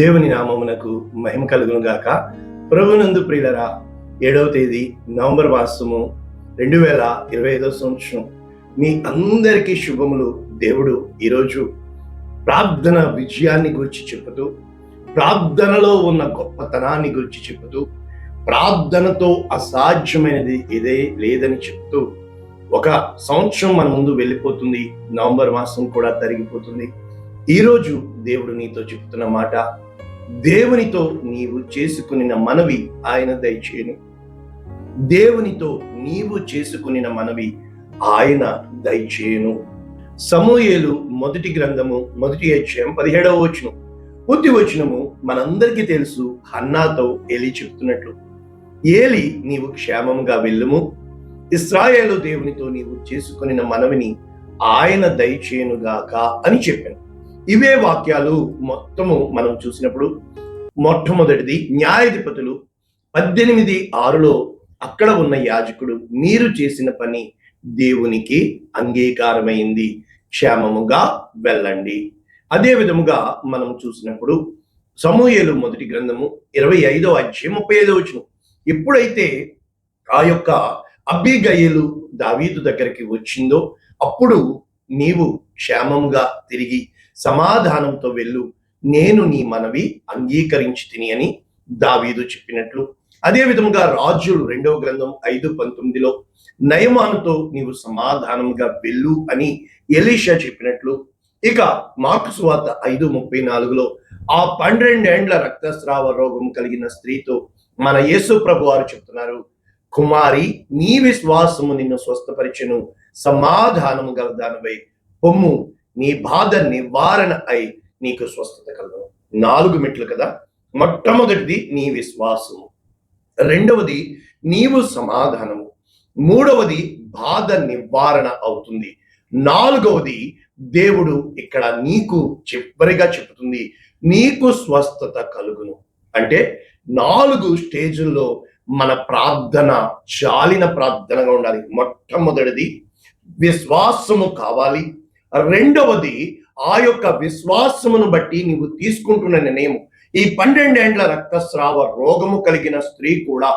దేవుని నామమునకు మహిమ కలుగును గాక ప్రభునందు ప్రియులరా ఏడవ తేదీ నవంబర్ మాసము రెండు వేల ఇరవై ఐదో సంవత్సరం. మీ అందరికీ శుభములు. దేవుడు ఈరోజు ప్రార్థన విజయాన్ని గురించి చెబుతూ ప్రార్థనలో ఉన్న గొప్పతనాన్ని గురించి చెబుతూ ప్రార్థనతో అసాధ్యమైనది ఏదే లేదని చెప్తూ ఒక సంవత్సరం మన ముందు వెళ్ళిపోతుంది. నవంబర్ మాసం కూడా తరిగిపోతుంది. ఈరోజు దేవుడు నీతో చెప్తున్న మాట దేవునితో నీవు చేసుకునిన మనవి ఆయన దయచేయను. దేవునితో నీవు చేసుకునిన మనవి ఆయన దయచేయను. సమూయేలు మొదటి గ్రంథము మొదటి అధ్యాయం పదిహేడవ వచనం. పూర్తి వచనము మనందరికీ తెలుసు హన్నాతో ఏలి చెప్తున్నట్లు. ఏలి నీవు క్షేమంగా వెళ్ళుము. ఇస్రాయేలు దేవునితో నీవు చేసుకునిన మనవిని ఆయన దయచేయునుగాక అని చెప్పాను. ఇవే వాక్యాలు మొత్తము మనం చూసినప్పుడు మొట్టమొదటిది న్యాయాధిపతులు పద్దెనిమిది ఆరులో అక్కడ ఉన్న యాజకుడు మీరు చేసిన పని దేవునికి అంగీకారమైంది. క్షేమముగా వెళ్ళండి. అదే విధముగా మనం చూసినప్పుడు సమూహేలు మొదటి గ్రంథము ఇరవై ఐదో అధ్యాయం ముప్పై ఐదో వచ్చిన ఎప్పుడైతే ఆ యొక్క అబ్బిగయ్యలు దావీదు దగ్గరికి వచ్చిందో అప్పుడు నీవు క్షేమంగా తిరిగి సమాధానంతో వెళ్ళు. నేను నీ మనవి అంగీకరించి తిని అని దావీదు చెప్పినట్లు. అదే విధముగా రాజులు రెండవ గ్రంథం ఐదు పంతొమ్మిదిలో నయమానుతో నీవు సమాధానంగా వెళ్ళు అని ఎలీషా చెప్పినట్లు. ఇక మార్కు సువార్త ఐదు ముప్పై నాలుగులో ఆ పన్నెండేండ్ల రక్తస్రావ రోగం కలిగిన స్త్రీతో మన యేసు ప్రభు వారు చెప్తున్నారు కుమారి నీ విశ్వాసము నిన్ను స్వస్థపరిచను. సమాధానము గల దానివై పొమ్ము. నీ బాధ నివారణ అయి నీకు స్వస్థత కలగను. నాలుగు మెట్లు కదా? మొట్టమొదటిది నీ విశ్వాసము. రెండవది నీవు సమాధానము. మూడవది బాధ నివారణ అవుతుంది. నాలుగవది దేవుడు ఇక్కడ నీకు చివరిగా చెబుతుంది. నీకు స్వస్థత కలుగును. అంటే నాలుగు స్టేజుల్లో మన ప్రార్థన చాలిన ప్రార్థనగా ఉండాలి. మొట్టమొదటిది విశ్వాసము కావాలి. రెండవది ఆ యొక్క విశ్వాసమును బట్టి నీవు తీసుకుంటున్న నిర్ణయం ఈ పన్నెండేండ్ల రక్తస్రావ రోగము కలిగిన స్త్రీ కూడా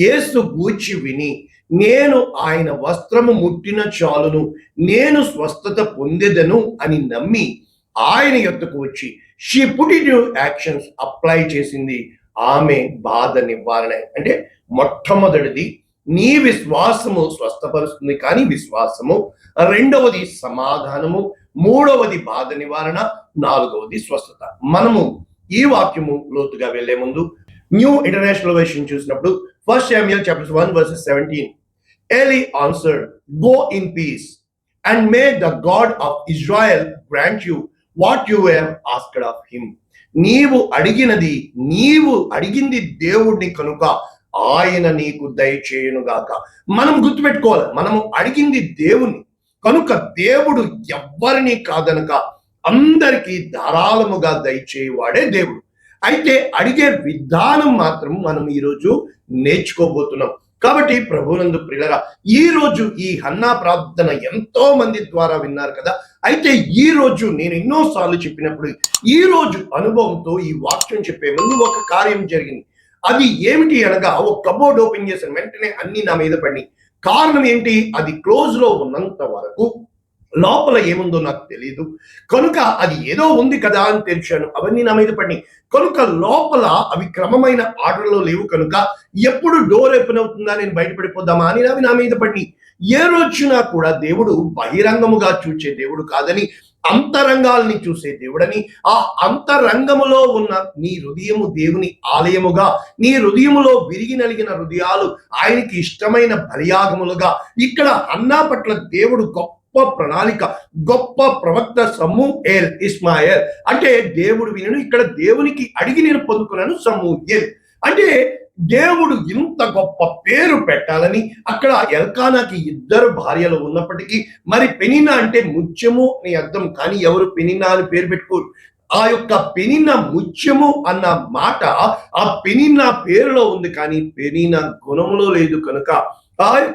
యేసు గూర్చి విని నేను ఆయన వస్త్రము ముట్టిన చాలును నేను స్వస్థత పొందేదను అని నమ్మి ఆయన ఎత్తుకు వచ్చి షీ పుట్ యాక్షన్స్ అప్లై చేసింది. ఆమె బాధ నివారణ. అంటే మొట్టమొదటిది నీ విశ్వాసము స్వస్థపరుస్తుంది కానీ విశ్వాసము రెండవది సమాధానము మూడవది బాధ నివారణ నాలుగవది స్వస్థత. మనము ఈ వాక్యము లోతుగా వెళ్ళే ముందు న్యూ ఇంటర్నేషనల్ వెర్షన్ చూసినప్పుడు first Samuel chapters one verses seventeen. Eli answer go in peace and may the God of Israel grant you what you were asked of him నీవు అడిగినది నీవు అడిగింది దేవుడిని కనుక ఆయన నీకు దయచేయునుగాక మనం గుర్తుపెట్టుకోవాలి మనము అడిగింది దేవుని కనుక దేవుడు ఎవ్వరిని కాదనక అందరికీ ధారాళముగా దయచేయవాడే దేవుడు. అయితే అడిగే విధానం మాత్రం మనం ఈరోజు నేర్చుకోబోతున్నాం. కాబట్టి ప్రభునందు ప్రియులరా ఈ రోజు ఈ హన్నా ప్రార్థన ఎంతో మంది ద్వారా విన్నారు కదా. అయితే ఈ రోజు నేను ఎన్నోసార్లు చెప్పినప్పుడు ఈ రోజు అనుభవంతో ఈ వాక్యం చెప్పే ముందు ఒక కార్యం జరిగింది. అది ఏమిటి అనగా ఒక కబోర్డ్ ఓపెన్ చేసిన వెంటనే అన్ని నా మీద పడినాయి. కారణం ఏంటి? అది క్లోజ్లో ఉన్నంత వరకు లోపల ఏముందో నాకు తెలియదు కనుక అది ఏదో ఉంది కదా అని తెరిచాను. అవన్నీ నా మీద పడినాయి. కనుక లోపల అవి క్రమమైన ఆర్డర్లో లేవు కనుక ఎప్పుడు డోర్ ఓపెన్ అవుతుందా? నేను బయటపడిపోదామా? అని అవి నా మీద పడినాయి. ఏ రోజున కూడా దేవుడు బహిరంగముగా చూచే దేవుడు కాదని అంతరంగాల్ని చూసే దేవుడని ఆ అంతరంగములో ఉన్న నీ హృదయము దేవుని ఆలయముగా నీ హృదయములో విరిగి నలిగిన హృదయాలు ఆయనకి ఇష్టమైన బలియాగములుగా. ఇక్కడ అన్నా పట్ల దేవుడు గొప్ప ప్రణాళిక గొప్ప ప్రవక్త సమూహేల్ ఎల్ ఇస్మాయల్. అంటే దేవుడు వినను ఇక్కడ దేవునికి అడిగి నేను పొందుకున్నాను సమూహేల్ ఎల్ అంటే దేవుడు ఇంత గొప్ప పేరు పెట్టాలని అక్కడ ఎల్కానాకి ఇద్దరు భార్యలు ఉన్నప్పటికీ మరి పెనినా అంటే ముత్యము అని అర్థం కానీ ఎవరు పెనినా అని పేరు పెట్టుకోరు. ఆ యొక్క పెనిన ముత్యము అన్న మాట ఆ పెనిన పేరులో ఉంది కానీ పెనిన గుణంలో లేదు కనుక. ఆ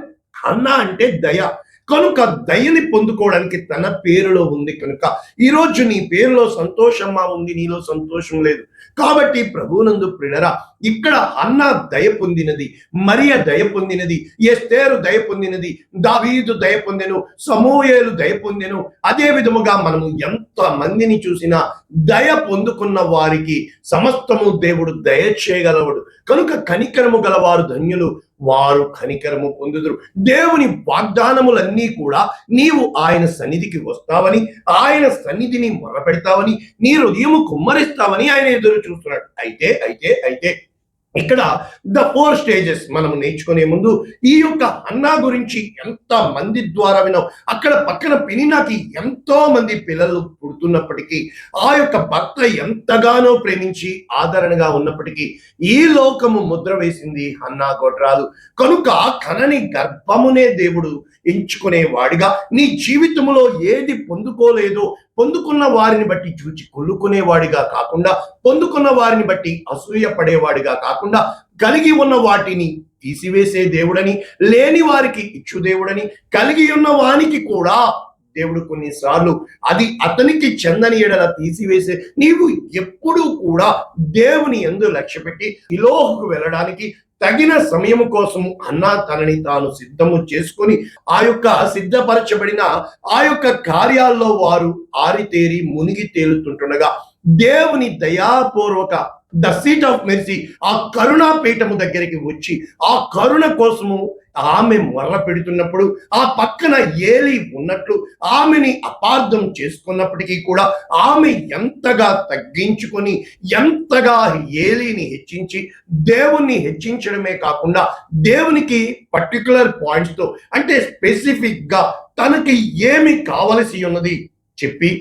అన్న అంటే దయ. కనుక దయని పొందుకోవడానికి తన పేరులో ఉంది కనుక. ఈ రోజు నీ పేరులో సంతోషమ్మా ఉంది? నీలో సంతోషం లేదు. కాబట్టి ప్రభువునందు ప్రిడరా ఇక్కడ అన్న దయ పొందినది మరియ దయ పొందినది ఎస్తేరు దయ పొందినది దావీదు దయ పొందెను సమూయేలు దయ పొందెను అదే విధముగా మనము ఎంత మందిని చూసినా దయ పొందుకున్న వారికి సమస్తము దేవుడు దయ చేయగలవాడు. కనుక కనికరము గలవారు ధన్యులు వారు కనికరము పొందుదురు. దేవుని వాగ్దానములన్నీ కూడా నీవు ఆయన సన్నిధికి వస్తావని ఆయన సన్నిధిని మొరపెడతావని నీ హృదయము కుమ్మరిస్తావని ఆయన ఎదురు చూస్తున్నాడు అయితే అయితే అయితే ఇక్కడ ద ఫోర్ స్టేజెస్ మనం నేర్చుకునే ముందు ఈ యొక్క అన్నా గురించి ఎంత మంది ద్వారా విన్నాం? అక్కడ పక్కన పినినాకి ఎంతో మంది పిల్లలు పుడుతున్నప్పటికీ ఆ యొక్క భర్త ఎంతగానో ప్రేమించి ఆదరణగా ఉన్నప్పటికీ ఈ లోకము ముద్ర వేసింది అన్నా గొడ్రాలు కనుక కనని గర్భమునే దేవుడు ఎంచుకునే వాడిగా నీ జీవితంలో ఏది పొందుకోలేదో పొందుకున్న వారిని బట్టి చూచి కొల్లుకునేవాడిగా కాకుండా పొందుకున్న వారిని బట్టి అసూయ పడేవాడిగా కాకుండా కలిగి ఉన్న వాటిని తీసివేసే దేవుడని లేని వారికి ఇచ్చు దేవుడని కలిగి ఉన్న వానికి కూడా దేవుడు కొన్నిసార్లు అది అతనికి చెందని ఎడల తీసివేసే నీవు ఎప్పుడూ కూడా దేవుని ఎందు లక్ష్యపెట్టి ఇలోహకు వెళ్ళడానికి తగిన సమయం కోసం అన్న తనని తాను సిద్ధము చేసుకొని ఆ యొక్క సిద్ధపరచబడిన ఆ యొక్క కార్యాల్లో వారు ఆరితేరి మునిగి తేలుతుంటుండగా దేవుని దయాపూర్వక ద సీట్ ఆఫ్ మెర్సీ ఆ కరుణా పీఠము దగ్గరికి వచ్చి ఆ కరుణ కోసము ఆమె మొర్ర పెడుతున్నప్పుడు ఆ పక్కన ఏలి ఉన్నట్లు ఆమెని అపార్థం చేసుకున్నప్పటికీ కూడా ఆమె ఎంతగా తగ్గించుకొని ఎంతగా ఏలిని హెచ్చించి దేవుణ్ణి హెచ్చించడమే కాకుండా దేవునికి పర్టికులర్ పాయింట్స్తో అంటే స్పెసిఫిక్గా తనకి ఏమి కావలసి ఉన్నది చెప్పి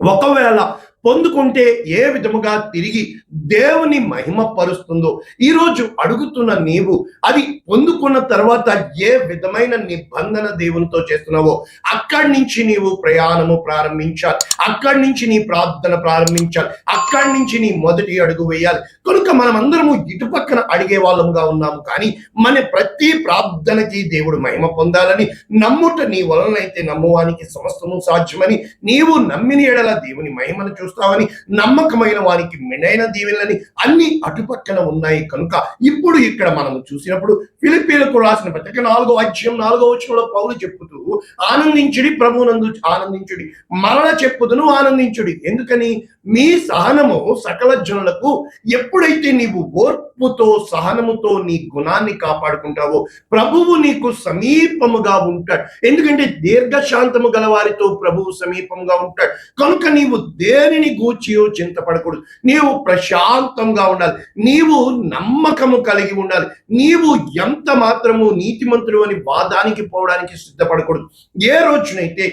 ఒకవేళ పొందుకుంటే ఏ విధముగా తిరిగి దేవుని మహిమ పరుస్తుందో ఈరోజు అడుగుతున్న నీవు అది పొందుకున్న తర్వాత ఏ విధమైన నిబంధన దేవునితో చేస్తున్నావో? అక్కడి నుంచి నీవు ప్రయాణము ప్రారంభించాలి. అక్కడి నుంచి నీ ప్రార్థన ప్రారంభించాలి. అక్కడి నుంచి నీ మొదటి అడుగు వేయాలి. కనుక మనమందరము ఇటుపక్కన అడిగే వాళ్ళంగా ఉన్నాము కానీ మన ప్రతి ప్రార్థనకి దేవుడు మహిమ పొందాలని నమ్ముట నీ వలనైతే నమ్మువానికి సమస్తము సాధ్యమని నీవు నమ్మిన ఎడల దేవుని మహిమను చూస్తావని నమ్మకమైన వారికి మెడైన దీవెనలని అన్ని అటుపక్కన ఉన్నాయి కనుక ఇప్పుడు ఇక్కడ మనం చూసినప్పుడు ఫిలిపీలకు రాసిన పత్రిక నాలుగో అధ్యయం నాలుగో వచనంలో పౌలు చెప్పుతూ ఆనందించుడి ప్రభునందు ఆనందించుడి మరణ చెప్పుదును ఆనందించుడి. ఎందుకని? మీ సహనము సకల జనులకు ఎప్పుడైతే నీవు ఓర్పుతో సహనముతో నీ గుణాన్ని కాపాడుకుంటావో ప్రభువు నీకు సమీపముగా ఉంటాడు. ఎందుకంటే దీర్ఘశాంతము గల వారితో ప్రభువు సమీపంగా ఉంటాడు. కనుక నీవు దేనిని గూర్చియో చింతపడకూడదు నీవు ప్రశాంతంగా ఉండాలి. నీవు నమ్మకము కలిగి ఉండాలి. నీవు ఎంత మాత్రము నీతిమంతుడు అని వాదానికి పోవడానికి సిద్ధపడకూడదు. ఏ రోజునైతే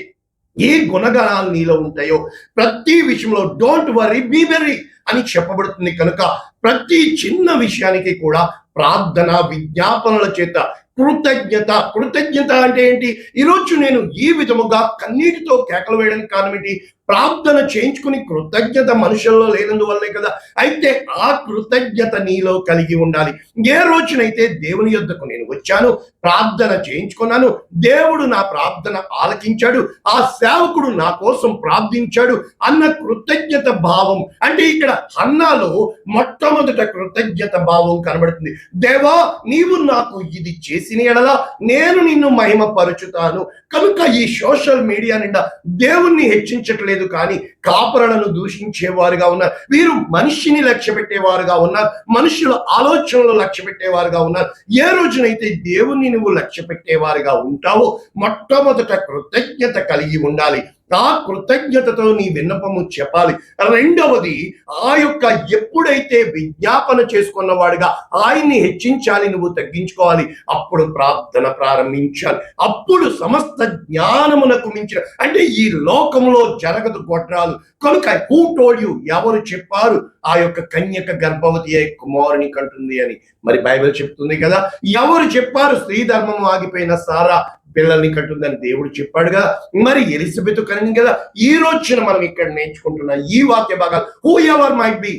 ఏ గుణగణాలు నీలో ఉంటాయో ప్రతి విషయంలో డోంట్ వరీ బీ వెరీ అని చెప్పబడుతుంది కనుక ప్రతి చిన్న విషయానికి కూడా ప్రార్థన విజ్ఞాపనల చేత కృతజ్ఞత కృతజ్ఞత అంటే ఏంటి? ఈరోజు నేను ఈ విధముగా కన్నీటితో కేకలు వేయడానికి కారణం ఏంటి ప్రార్థన చేయించుకుని కృతజ్ఞత మనుషుల్లో లేనందువల్లే కదా. అయితే ఆ కృతజ్ఞత నీలో కలిగి ఉండాలి. ఏ రోజునైతే దేవుని యొద్దకు నేను వచ్చాను ప్రార్థన చేయించుకున్నాను దేవుడు నా ప్రార్థన ఆలకించాడు ఆ సేవకుడు నా కోసం ప్రార్థించాడు అన్న కృతజ్ఞత భావం. అంటే ఇక్కడ అన్నాలో మొట్టమొదట కృతజ్ఞత భావం కనబడుతుంది. దేవా నీవు నాకు ఇది చేసిన ఎడలా నేను నిన్ను మహిమపరుచుతాను. కనుక ఈ సోషల్ మీడియా నిండా దేవుణ్ణి హెచ్చించట్లేదు కానీ కాపురలను దూషించేవారుగా ఉన్నారు. వీరు మనిషిని లక్ష్య పెట్టేవారుగా ఉన్నారు. మనుషుల ఆలోచనలు లక్ష్య పెట్టేవారుగా ఉన్నారు. ఏ రోజునైతే దేవుణ్ణి నువ్వు లక్ష్య పెట్టేవారుగా ఉంటావో మొట్టమొదట కృతజ్ఞత కలిగి ఉండాలి. నా కృతజ్ఞతతో నీ విన్నపము చెప్పాలి. రెండవది ఆ యొక్క ఎప్పుడైతే విజ్ఞాపన చేసుకున్నవాడుగా ఆయన్ని హెచ్చించాలి నువ్వు తగ్గించుకోవాలి అప్పుడు ప్రార్థన ప్రారంభించాలి. అప్పుడు సమస్త జ్ఞానమునకు మించిన అంటే ఈ లోకంలో జరగదు గొడ్రాలు. కనుక హూ టోల్ ఎవరు చెప్పారు? ఆ యొక్క కన్యక గర్భవతి అయి కుమారుని కంటుంది అని. మరి బైబిల్ చెప్తుంది కదా ఎవరు చెప్పారు? స్త్రీ ధర్మం ఆగిపోయిన సారా పిల్లల్ని కంటుందని దేవుడు చెప్పాడుగా. మరి ఎలిజబెత్ కనింది కదా ఈ రోజున మనం ఇక్కడ నేర్చుకుంటున్న ఈ వాక్య భాగాలు whoever might be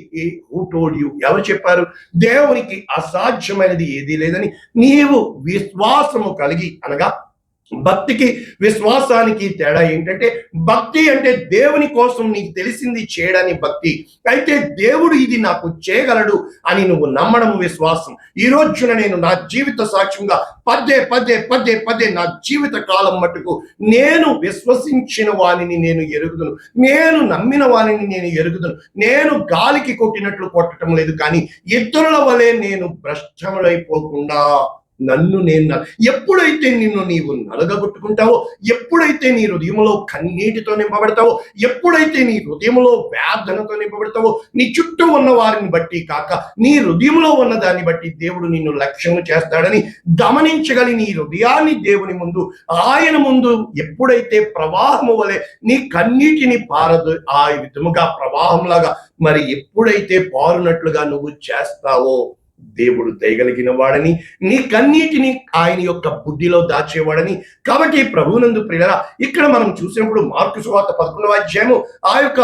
who told you ఎవరు చెప్పారు? దేవునికి అసాధ్యమైనది ఏదీ లేదని నీవు విశ్వాసము కలిగి అనగా భక్తికి విశ్వాసానికి తేడా ఏంటంటే భక్తి అంటే దేవుని కోసం నీకు తెలిసింది చేయడానికి భక్తి. అయితే దేవుడు ఇది నాకు చేయగలడు అని నువ్వు నమ్మడం విశ్వాసం. ఈ రోజున నేను నా జీవిత సాక్ష్యంగా పదే పదే పదే పదే నా జీవిత కాలం మటుకు నేను విశ్వసించిన వాణిని నేను ఎరుగుదును. నేను నమ్మిన వాణిని నేను ఎరుగుదును. నేను గాలికి కొట్టినట్లు కొట్టడం లేదు కానీ ఇతరుల వలె నేను భ్రష్టములైపోకుండా నన్ను నేను ఎప్పుడైతే నిన్ను నీవు నలగగొట్టుకుంటావో ఎప్పుడైతే నీ హృదయంలో కన్నీటితో నింపబడతావో ఎప్పుడైతే నీ హృదయంలో వేదనతో నింపబడతావో నీ చుట్టూ ఉన్న వారిని బట్టి కాక నీ హృదయంలో ఉన్న దాన్ని బట్టి దేవుడు నిన్ను లక్ష్యము చేస్తాడని గమనించగలి నీ హృదయాన్ని దేవుని ముందు ఆయన ముందు ఎప్పుడైతే ప్రవాహము వలె నీ కన్నీటిని పారదు ఆ విధముగా ప్రవాహంలాగా మరి ఎప్పుడైతే పారునట్లుగా నువ్వు చేస్తావో దేవుడు దయగలిగిన వాడని నీ కన్నీటిని ఆయన యొక్క బుద్ధిలో దాచేవాడని. కాబట్టి ప్రభునందు ప్రియులరా ఇక్కడ మనం చూసినప్పుడు మార్కు సువార్త పదకొండవ అధ్యాయము ఆ యొక్క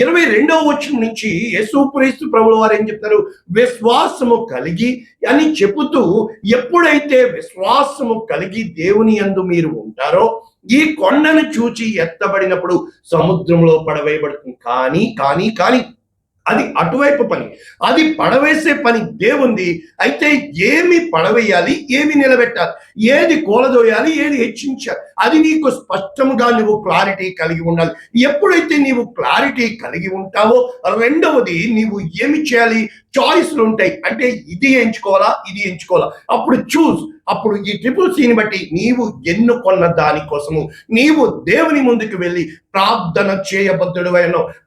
ఇరవై రెండవ వచ్చిన నుంచి యేసుక్రీస్తు ప్రభుల వారు ఏం చెప్తారు? విశ్వాసము కలిగి అని చెబుతూ ఎప్పుడైతే విశ్వాసము కలిగి దేవుని యందు మీరు ఉంటారో ఈ కొండను చూచి ఎత్తబడినప్పుడు సముద్రంలో పడవేయబడుతుంది. కానీ కానీ కానీ అది అటువైపు పని. అది పడవేసే పని దేవుంది. అయితే ఏమి పడవేయాలి? ఏమి నిలబెట్టాలి? ఏది కూలదోయాలి? ఏది హెచ్చించాలి? అది నీకు స్పష్టముగా నువ్వు క్లారిటీ కలిగి ఉండాలి. ఎప్పుడైతే నీవు క్లారిటీ కలిగి ఉంటావో రెండవది నీవు ఏమి చేయాలి? చాయిస్లు ఉంటాయి. అంటే ఇది ఎంచుకోవాలా? ఇది ఎంచుకోవాలా? అప్పుడు చూస్ అప్పుడు ఈ ట్రిపుల్ సీని బట్టి నీవు ఎన్నుకొన్న దానికోసము నీవు దేవుని ముందుకు వెళ్ళి ప్రార్థన చేయబద్ధుడు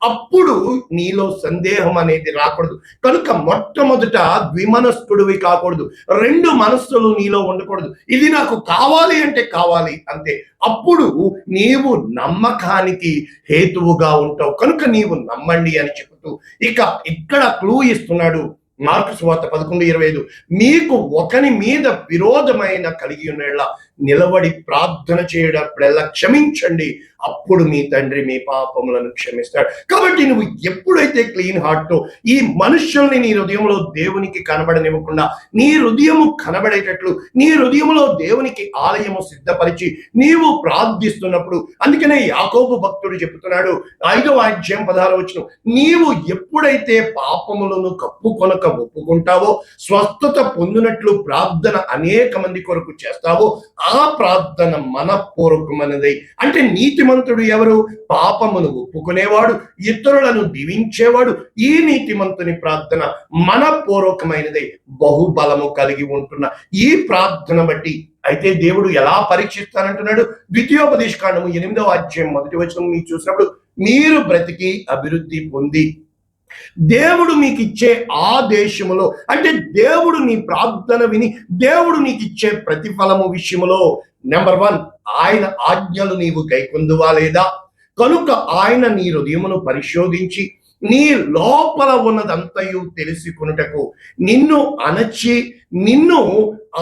అప్పుడు నీలో సందేహం అనేది రాకూడదు. కనుక మొట్టమొదట ద్విమనస్కుడివి కాకూడదు. రెండు మనస్సులు నీలో ఉండకూడదు. ఇది నాకు కావాలి అంటే కావాలి అంతే. అప్పుడు నీవు నమ్మకానికి హేతువుగా ఉంటావు. కనుక నీవు నమ్మండి అని చెబుతూ ఇక ఇక్కడ క్లూ ఇస్తున్నాడు మార్కు సువార్త పదకొండు ఇరవై ఐదు. మీకు ఒకని మీద విరోధమైన కలిగి ఉన్నలా నిలబడి ప్రార్థన చేయడప్పుడల్లా క్షమించండి. అప్పుడు మీ తండ్రి మీ పాపములను క్షమిస్తాడు. కాబట్టి నువ్వు ఎప్పుడైతే క్లీన్ హార్ట్తో ఈ మనుషుల్ని నీ హృదయంలో దేవునికి కనబడనివ్వకుండా నీ హృదయము కనబడేటట్లు నీ హృదయంలో దేవునికి ఆలయము సిద్ధపరిచి నీవు ప్రార్థిస్తున్నప్పుడు అందుకనే యాకోబు భక్తుడు చెబుతున్నాడు ఐదవ అధ్యాయం పదహారు వచ్చిన నీవు ఎప్పుడైతే పాపములను కప్పుకొనక ఒప్పుకుంటావో స్వస్థత పొందినట్లు ప్రార్థన అనేక మంది కొరకు చేస్తావో ఆ ప్రార్థన మనపూర్వకమైనది. అంటే నీతిమంతుడు ఎవరు? పాపమును ఒప్పుకునేవాడు ఇతరులను దీవించేవాడు ఈ నీతిమంతుని ప్రార్థన మనపూర్వకమైనది బహుబలము కలిగి ఉంటున్న. ఈ ప్రార్థన బట్టి అయితే దేవుడు ఎలా పరీక్షిస్తానంటున్నాడు? ద్వితీయోపదేశ కాండము ఎనిమిదవ అధ్యాయం మొదటి వచనం మీరు చూసినప్పుడు మీరు బ్రతికి అభివృద్ధి పొంది దేవుడు మీకు ఇచ్చే ఆ దేశములో అంటే దేవుడు నీ ప్రార్థన విని దేవుడు నీకు ఇచ్చే ప్రతిఫలము విషయములో నెంబర్ వన్ ఆయన ఆజ్ఞలు నీవు గైకొందువా లేదా? కనుక ఆయన నీ హృదయమును పరిశోధించి నీ లోపల ఉన్నదంతయు తెలుసుకొనుటకు నిన్ను అణచి నిన్ను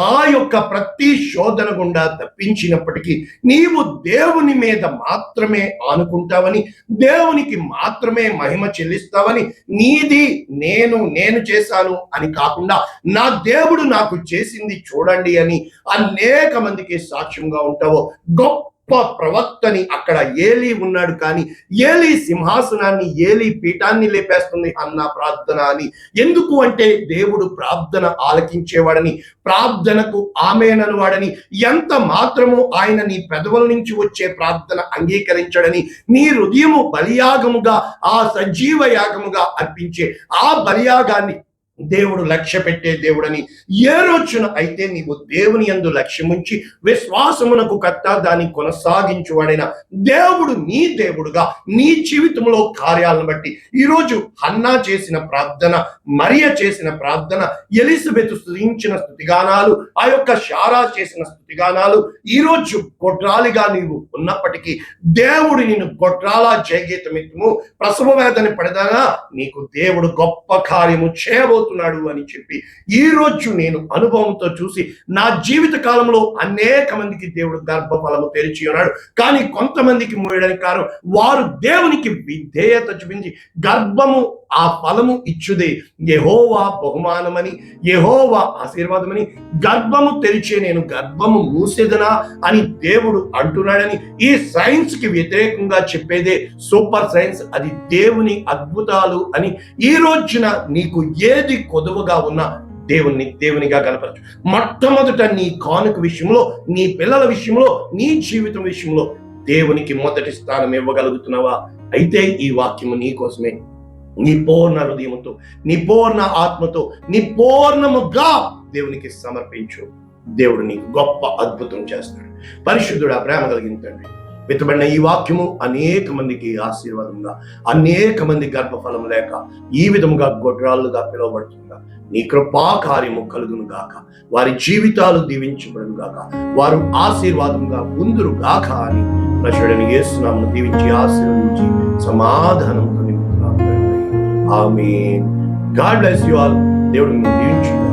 ఆ యొక్క ప్రతి శోధన గుండా తప్పించినప్పటికీ నీవు దేవుని మీద మాత్రమే ఆనుకుంటావని దేవునికి మాత్రమే మహిమ చెల్లిస్తావని నీది నేను నేను చేశాను అని కాకుండా నా దేవుడు నాకు చేసింది చూడండి అని అనేక మందికి సాక్ష్యంగా ఉంటావో గొప్ప ప్రవక్తని అక్కడ ఏలి ఉన్నాడు కానీ ఏలి సింహాసనాన్ని ఏలి పీఠాన్ని లేపేస్తుంది అన్న ప్రార్థన అని. ఎందుకు అంటే దేవుడు ప్రార్థన ఆలకించేవాడని ప్రార్థనకు ఆమెనను వాడని ఎంత మాత్రము ఆయన నీ పెదవుల నుంచి వచ్చే ప్రార్థన అంగీకరించడని నీ హృదయము బలియాగముగా ఆ సజీవ యాగముగా అర్పించే ఆ బలియాగాన్ని దేవుడు లక్ష్య పెట్టే దేవుడని ఏ రోజున అయితే నీవు దేవుని యందు లక్ష్యముంచి విశ్వాసమునకు కర్త దాన్ని కొనసాగించువాడైన దేవుడు నీ దేవుడుగా నీ జీవితంలో కార్యాలను బట్టి ఈరోజు హన్నా చేసిన ప్రార్థన మరియ చేసిన ప్రార్థన ఎలిజబెత్ స్థుతించిన స్థుతిగానాలు ఆ యొక్క షారా చేసిన స్థుతిగానాలు ఈరోజు గొడ్రాలిగా నీవు ఉన్నప్పటికీ దేవుడు నిన్ను గొడ్రాల జయగీతమిత్తుము. ప్రసవ వేదని పడదానా? నీకు దేవుడు గొప్ప కార్యము చేయబోతున్నాడు అని చెప్పి ఈ రోజు నేను అనుభవంతో చూసి నా జీవిత కాలంలో అనేక మందికి దేవుడు గర్భఫలము తెరిచి ఉన్నాడు. కానీ కొంతమందికి మూయడానికి కారణం వారు దేవునికి విధేయత చూపించి గర్భము ఆ ఫలము ఇచ్చుదే. యహోవా బహుమానమని యహోవా ఆశీర్వాదమని గర్భము తెరిచే నేను గర్భము మూసేదనా అని దేవుడు అంటున్నాడని ఈ సైన్స్కి వ్యతిరేకంగా చెప్పేదే. సూపర్ సైన్స్ అది దేవుని అద్భుతాలు అని ఈ రోజున నీకు ఏది కొదువుగా ఉన్నా దేవుణ్ణి దేవునిగా కనపరచు. మొట్టమొదట నీ కానుక విషయంలో నీ పిల్లల విషయంలో నీ జీవితం విషయంలో దేవునికి మొదటి స్థానం ఇవ్వగలుగుతున్నావా? అయితే ఈ వాక్యము నీ కోసమే. నీ పూర్ణ హృదయముతో నీ పూర్ణ ఆత్మతో నీ పూర్ణముగా దేవునికి సమర్పించు. దేవుడు నీకు గొప్ప అద్భుతం చేస్తాడు. పరిశుద్ధుడు ఆ ప్రేమ కలిగిన తండ్రి విత్తబడిన ఈ వాక్యము అనేక మందికి ఆశీర్వాదంగా అనేక మంది గర్భఫలం లేక ఈ విధముగా గొడ్రాళ్ళుగా పిలువబడుతుందా నీ కృపా కార్యము కలుగును గాక. వారి జీవితాలు దీవించబడును గాక. వారు ఆశీర్వాదంగా ఉందురు గాక అని నశుడని యేసునామను దీవించి ఆశీర్వదించి సమాధానం నింపుతున్నాం ఆమె గాడ్ బ్లెస్ యు ఆల్ దేవుడు మిమ్మల్ని దీవించుగాక